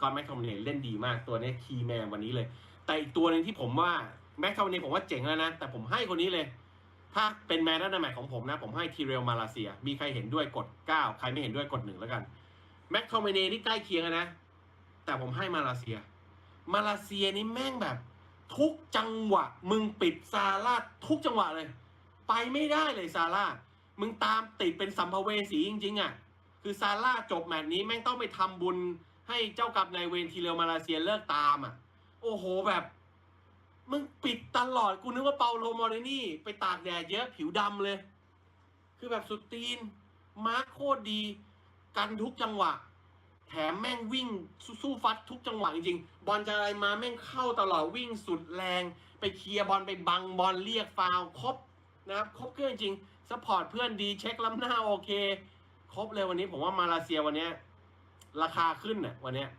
กอตแม็กทอมเนเล่นดีมากตัวนี้คีย์แมนวันนี้เลย แต่อีกตัวหนึ่งที่ผมว่าแม็กทอมเนผมว่าเจ๋งแล้วนะ แต่ผมให้คนนี้เลย ถ้าเป็นแมนนันแมทของผมนะ ผมให้ทีเรลมาลาเซีย มีใครเห็นด้วยกด 9 ใครไม่เห็นด้วยกดหนึ่งแล้วกันแม็กทอมเนนี่ใกล้เคียงนะ แต่ผมให้มาลาเซีย มาเลเซียนี่แม่งแบบ ทุกจังหวะ มึงปิดซาร่าทุกจังหวะเลย ไปไม่ได้เลยซาร่ามึงตามติดเป็นสัมภเวสีจริงๆอะคือซาร่าจบแมตช์นี้แม่งต้องไปทำบุญ ให้เจ้ากับนายเวรทีเรียวมาเลเซียเลิกตามอะ โอ้โหแบบ มึงปิดตลอดกูนึกว่าเปาโลมอรินี่ ไปตากแดดเยอะผิวดำเลย คือแบบสุดตีน มาร์คโคตรดี กันทุกจังหวะ แถมแม่งวิ่งสู้ฟัดทุกจังหวะจริงๆบอลจะอะไรมาแม่งเข้าตลอดวิ่งสุดแรง ไปเคลียร์บอลไปบังบอลเรียกฟาวครบนะครับครบเครื่องจริงสปอร์ตเพื่อนดีเช็คล้ำหน้าโอเค ครบเลยวันนี้ผมว่ามาเลเซียวันเนี้ย ราคาขึ้นเนี่ยวันเนี้ย